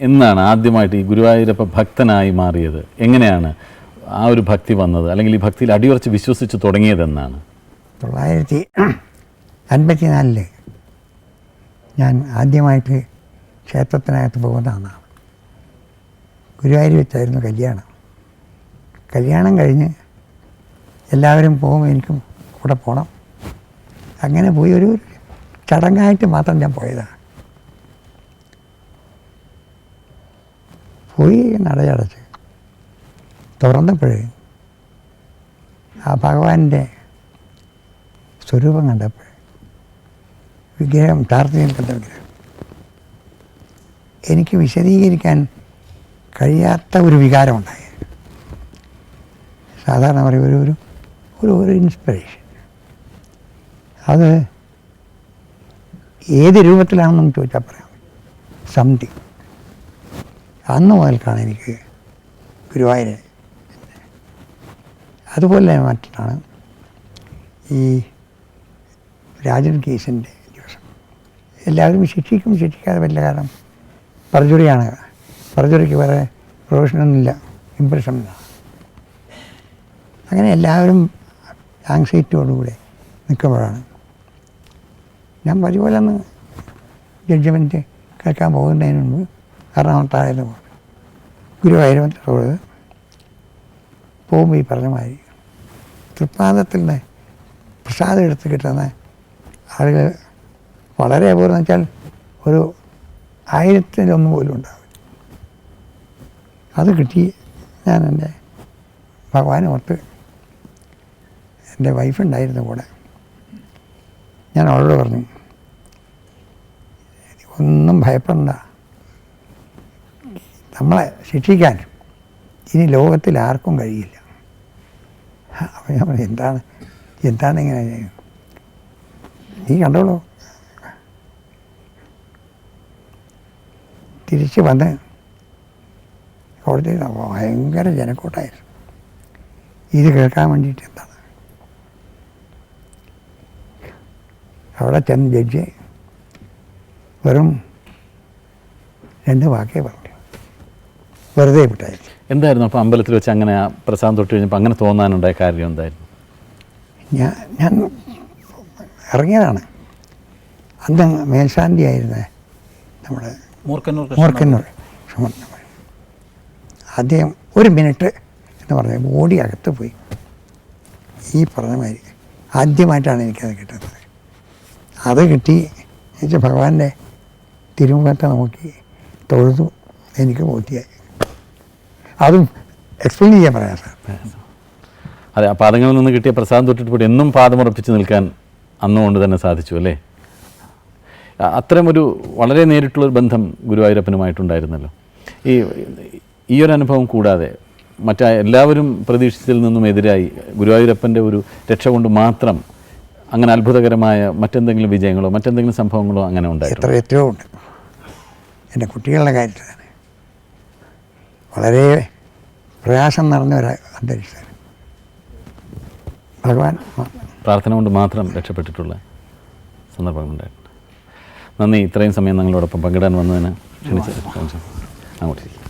എന്നാണ് ആദ്യമായിട്ട് ഈ ഗുരുവായൂരപ്പ ഭക്തനായി മാറിയത്. എങ്ങനെയാണ് ആ ഒരു ഭക്തി വന്നത്? അല്ലെങ്കിൽ ഈ ഭക്തിയിൽ അടിയുറച്ച് വിശ്വസിച്ച് തുടങ്ങിയതെന്നാണ്? തൊള്ളായിരത്തി അൻപത്തിനാലിൽ ഞാൻ ആദ്യമായിട്ട് ക്ഷേത്രത്തിനകത്ത് പോകുന്നതാണ് ഗുരുവായൂർ വെച്ചായിരുന്നു കല്യാണം. കല്യാണം കഴിഞ്ഞ് എല്ലാവരും പോകും എനിക്കും കൂടെ പോകണം അങ്ങനെ പോയി ഒരു ചടങ്ങായിട്ട് മാത്രം ഞാൻ പോയതാണ്. പോയി നടയടച്ച്. തുറന്നപ്പോഴേ ആ ഭഗവാന്റെ സ്വരൂപം കണ്ടപ്പോൾ വിഗ്രഹം താർത്ഥ്യം നിൽക്കുന്ന വിഗ്രഹം. എനിക്ക് വിശദീകരിക്കാൻ കഴിയാത്ത ഒരു വികാരമുണ്ടായി സാധാരണ പറയും ഒരു ഒരു ഒരു ഒരു ഇൻസ്പിറേഷൻ അത് ഏത് രൂപത്തിലാണെന്ന് ചോദിച്ചാൽ പറയാം. സംതിങ് അന്ന് മുതൽക്കാണ് എനിക്ക് ഗുരുവായൂര് അതുപോലെ മറ്റാണ് ഈ രാജൻ കേസിന്റെ ദിവസം എല്ലാവരും ശിക്ഷിക്കും ശിക്ഷിക്കാതെ വല്ല കാരണം പറജുറിയാണ് പറജുറിക്ക് വേറെ പ്രൊഫഷനൊന്നുമില്ല ഇമ്പ്രഷൻ അങ്ങനെ എല്ലാവരും ആങ്സൈറ്റിയോടുകൂടെ നിൽക്കുമ്പോഴാണ്. ഞാൻ പതിപോലെ ഒന്ന് ജഡ്ജ്മെന്റ് കേൾക്കാൻ പോകുന്നതിന് മുമ്പ് എറണാകുളത്തായിരുന്നു പോകും ഗുരുവായൂരത്തിൽ റോഡ് പോകുമ്പോൾ ഈ പറഞ്ഞ മാതിരി തൃപ്പാദത്തിൽ നിന്ന് പ്രസാദം എടുത്ത് കിട്ടുന്ന ആളുകൾ വളരെ അപൂർവം വെച്ചാൽ ഒരു ആയിരത്തിലൊന്നും പോലും ഉണ്ടാവില്ല. അത് കിട്ടി ഞാൻ എന്റെ ഭഗവാനെ ഓർത്ത് എന്റെ വൈഫുണ്ടായിരുന്നു കൂടെ. ഞാൻ അവളോട് പറഞ്ഞു ഒന്നും ഭയപ്പെടണ്ട. നമ്മളെ ശിക്ഷിക്കാനും ഇനി ലോകത്തിൽ ആർക്കും കഴിയില്ല. പറഞ്ഞു എന്താണ് എന്താണ് ഇങ്ങനെ നീ കണ്ടോളൂ. തിരിച്ച് വന്ന് കോടതിയിൽ ഭയങ്കര ജനക്കൂട്ടായിരുന്നു. ഇത് കേൾക്കാൻ വേണ്ടിയിട്ട് എന്താണ്? അവിടെ ചെന്ന് ജഡ്ജി വെറും രണ്ട് വാക്കേ പറഞ്ഞു. വെറുതെ വിട്ടായിരുന്നു എന്തായിരുന്നു അപ്പോൾ അമ്പലത്തിൽ വെച്ച് അങ്ങനെ ആ പ്രസാദം തൊട്ട് കഴിഞ്ഞപ്പോൾ അങ്ങനെ തോന്നാനുണ്ടായ കാര്യം എന്തായിരുന്നു? ഞാൻ ഞാൻ ഇറങ്ങിയതാണ്. അന്ന് മേൽശാന്തി ആയിരുന്നേ നമ്മുടെ മൂർക്കന്നൂർ മൂർക്കന്നൂർ അദ്ദേഹം ഒരു മിനിറ്റ് എന്ന് പറഞ്ഞ ഓടി അകത്ത് പോയി. ഈ പറഞ്ഞ മാതിരി ആദ്യമായിട്ടാണ് എനിക്കത് കിട്ടുന്നത്. അത് കിട്ടി. എന്നുവെച്ചാൽ ഭഗവാന്റെ തിരുമുഖത്തെ നോക്കി തൊഴുതു. എനിക്ക് ബോധ്യമായി അതും എക്സ്പ്ലെയിൻ ചെയ്യാൻ പറയാം സാർ. അതെ ആ പാദങ്ങളിൽ നിന്ന് കിട്ടിയ പ്രസാദം തൊട്ടിട്ട് പോയി എന്നും പാദമുറപ്പിച്ച് നിൽക്കാൻ അന്നുകൊണ്ട് തന്നെ സാധിച്ചു അല്ലേ? അത്രയും ഒരു വളരെ നേരിട്ടുള്ളൊരു ബന്ധം ഗുരുവായൂരപ്പനുമായിട്ടുണ്ടായിരുന്നല്ലോ. ഈ ഈ ഒരു അനുഭവം കൂടാതെ മറ്റേ എല്ലാവരും പ്രതീക്ഷിച്ചതിൽ നിന്നും എതിരായി ഗുരുവായൂരപ്പന്റെ ഒരു രക്ഷ കൊണ്ട് മാത്രം അങ്ങനെ അത്ഭുതകരമായ മറ്റെന്തെങ്കിലും വിജയങ്ങളോ മറ്റെന്തെങ്കിലും സംഭവങ്ങളോ അങ്ങനെ ഉണ്ടായി എത്ര എത്രയോ ഉണ്ട്. എന്റെ കുട്ടികളുടെ കാര്യത്തിൽ വളരെ പ്രയാസം നിറഞ്ഞ ഒരു അന്തരീക്ഷം ഭഗവാൻ പ്രാർത്ഥന കൊണ്ട് മാത്രം രക്ഷപ്പെട്ടിട്ടുള്ള സന്ദർഭങ്ങളുണ്ടായിട്ടുണ്ട് നന്ദി. ഇത്രയും സമയം നിങ്ങളോടൊപ്പം പങ്കിടാൻ വന്നതിന് ക്ഷണിച്ചു അങ്ങോട്ട് ഇരിക്കും